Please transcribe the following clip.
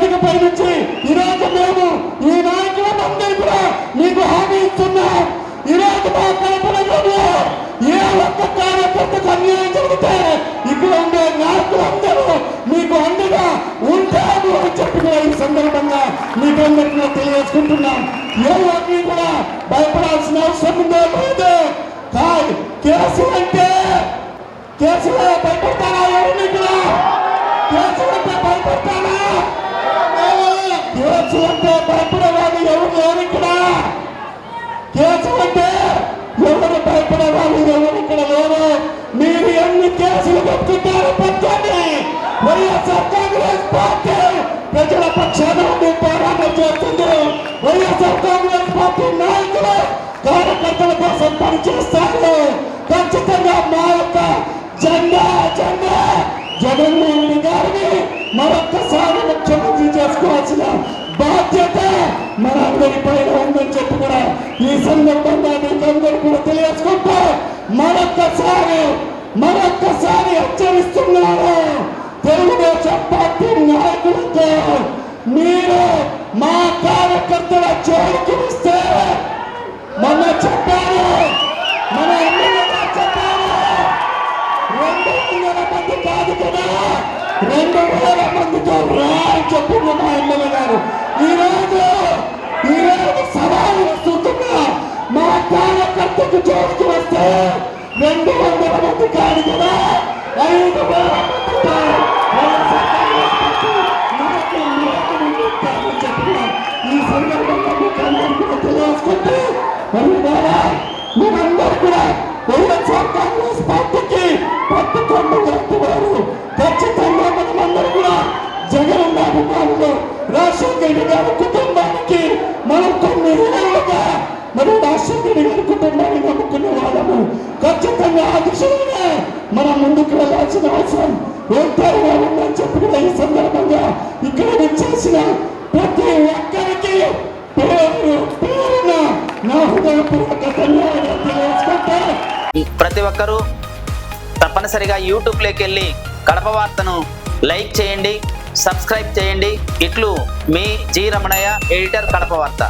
వేదిక పై నుంచి ఈరోజు మేము ఈ నాయకులం అందరూ కూడా మీకు హామీ ఇస్తున్నాం. ఈరోజు మా కల్పనలో ఏ ఒక్క కార్యకర్తకు అన్యాయం జరిగితే ఇక్కడ ఉండే నాయకులందరూ మీకు అండగా ఉంటాము అని చెప్పి ఈ సందర్భంగా మీకు అందరికీ తెలియజేసుకుంటున్నాం. ఏ వాటిని కూడా భయపడాల్సిన అవసరం ఉందో లేదో కాదు. కేసు అంటే కేసులో భయపడతారా? ఎవరిని కూడా? కేసు భయపడతారా? మీరు ఎన్ని కేసులు పెట్టుకుంటారు పెట్టండి వైఎస్ఆర్ కాంగ్రెస్ పార్టీ ప్రజల పక్షాన ఉండి పోరాటం చేస్తుంది వైఎస్ఆర్ కాంగ్రెస్ పార్టీ నాయకులు కార్యకర్తల కోసం పనిచేస్తారు ఖచ్చితంగా మా యొక్క జెండా జెండా జగన్మోహన్ రెడ్డి గారిని మరొక్కసారి ముఖ్యమంత్రి చేసుకోవాల్సిన బాధ్యత మనందరి పైన ఉందని చెప్పి కూడా ఈ సందర్భంగా మీకందరూ కూడా తెలియజేసుకుంటూ మరొక్కసారి మరొక్కసారి హెచ్చరిస్తున్నారు తెలుగుదేశం పార్టీ నాయకులతో మీరు మా కార్యకర్తల జోలికి వస్తే మొన్న చెప్పారు మన ఎమ్మెల్యే చెప్పారు. రెండు వందల మంది కాదు కదా రెండు వేల మందితో రా రెండు వందల మంది కాదు కదా? ఐదు వేల ఈ సందర్భంగా తెలియజేసుకుంటూ మరి ద్వారా మీరందరూ కూడా వైఎస్ఆర్ కాంగ్రెస్ పార్టీకి పట్టుకొండ జరుపుతున్నారు ఖచ్చితంగా మనమందరూ కూడా జగన్ అభిమానులు రాజశేఖర రెడ్డి గారి కుటుంబానికి మనం కొన్ని ఏళ్ళుగా మరి రాజశేఖర రెడ్డి గారి కుటుంబాన్ని నమ్ముకునే వాళ్ళము ఖచ్చితంగా ఆ దిశలోనే మనం ముందుకు వెళ్ళాల్సిన అవసరం ఎంతైనా ఉందని చెప్పి కూడా ఈ సందర్భంగా ఇక్కడ వచ్చేసిన ప్రతి ఒక్కరికి పేరు పేరున నా హృదయపూర్వక ధన్యవాదాలు తెలియజేసుకుంటా ప్రతి ఒక్కరూ తప్పనిసరిగా యూట్యూబ్లోకి వెళ్ళి కడప వార్తను లైక్ చేయండి సబ్స్క్రైబ్ చేయండి. ఇట్లు మీ జి రమణయ్య ఎడిటర్ కడప వార్త.